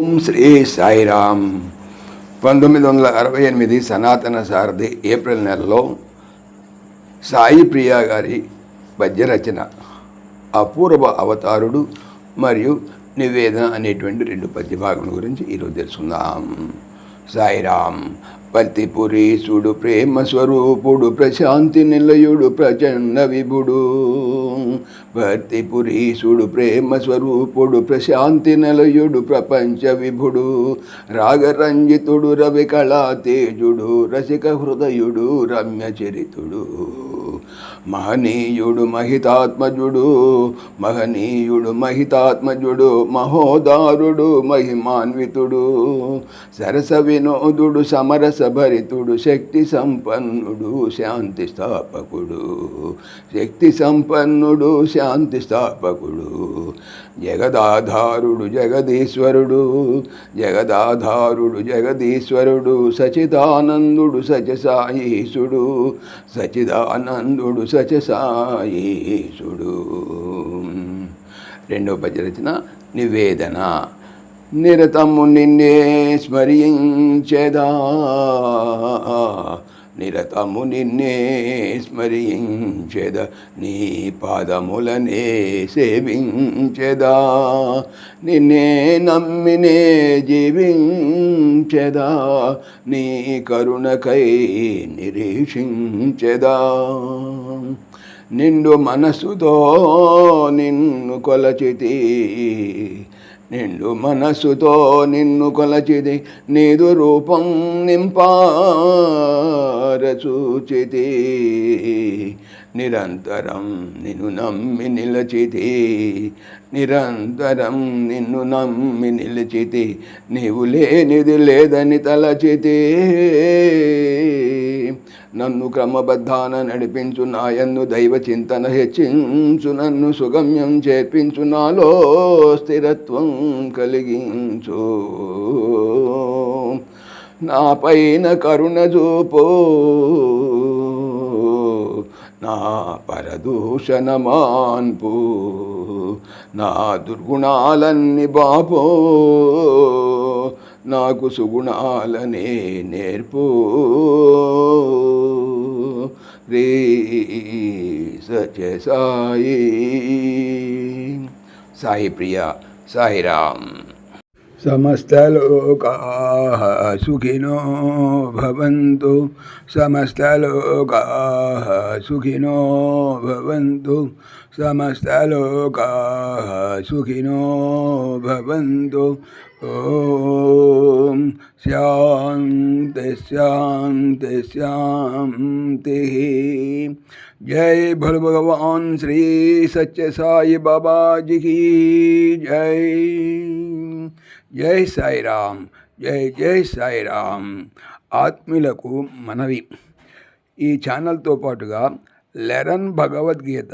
ఓం శ్రీ సాయిరామ్ పంతొమ్మిది వందల అరవై ఎనిమిది సనాతన సారథి ఏప్రిల్ నెలలో సాయి ప్రియా గారి పద్య రచన అపూర్వ అవతారుడు మరియు నివేదన అనేటువంటి రెండు పద్యభాగం గురించి ఈరోజు తెలుసుకుందాం. సాయిరామ్ పతిపురీసుడు ప్రేమ స్వరూపుడు ప్రశాంతి నిలయుడు ప్రచండ విభుడు. భర్తిపురీసుడు ప్రేమ స్వరూపుడు ప్రశాంతి నిలయుడు ప్రపంచ విభుడు. రాగరంజితుడు రవి కళా తేజుడు రసిక హృదయుడు రమ్య చరితుడు. మహనీయుడు మహితాత్మజుడు మహనీయుడు మహితాత్మజుడు మహోదారుడు మహిమాన్వితుడు సరస వినోదుడు సమరస భరితుడు శక్తి సంపన్నుడు శాంతి స్థాపకుడు శక్తి సంపన్నుడు శాంతి స్థాపకుడు జగదాధారుడు జగదీశ్వరుడు జగదాధారుడు జగదీశ్వరుడు సచిదానందుడు సచసాయీసుడు సచ సచసాయీసుడు. రెండవ పద్యరచన నివేదన. నిరతము నిన్నే స్మరించేదా? నిరతము నిన్నే స్మరించెద నీ పాదములనే సేవించెదా. నిన్నే నమ్మినే జీవించెదా నీ కరుణకై నిరీక్షించెదా. నిండు మనసుతో నిన్ను కొలచితి నిండు మనస్సుతో నిన్ను కొలచిది నీదు రూపం నింపారచూచితి నిరంతరం నిన్ను నమ్మి నిలచితి నిరంతరం నిన్ను నమ్మి నిలిచితి. నీవు లేనిది లేదని తలచితి. నన్ను క్రమబద్ధాన నడిపించు నాయన్ను దైవ చింతన హెచ్చించు నన్ను సుగమ్యం చేర్పించు నాలో స్థిరత్వం కలిగించు. నా పైన కరుణ చూపో నా పరదూషణ మాన్పు నా దుర్గుణాలన్నీ బాపో నాకు సుగుణాలనే నేర్పు. రే సత్య సాయి సాయి ప్రియ సాయిరామ్ సమస్తలోకాः సుఖినో భవంతు. సమస్తలోకాः సుఖినో భవంతు. సమస్తలోకాः సుఖినో భవంతు ఓం శాంతి శాంతి శాంతి जय भोले भगवान श्री सच्चे साई बाबा जी की जय జై సాయిరామ్ జై జై సాయిరామ్ ఆత్మీయులకు మనవి ఈ ఛానల్తో పాటుగా లెరన్ భగవద్గీత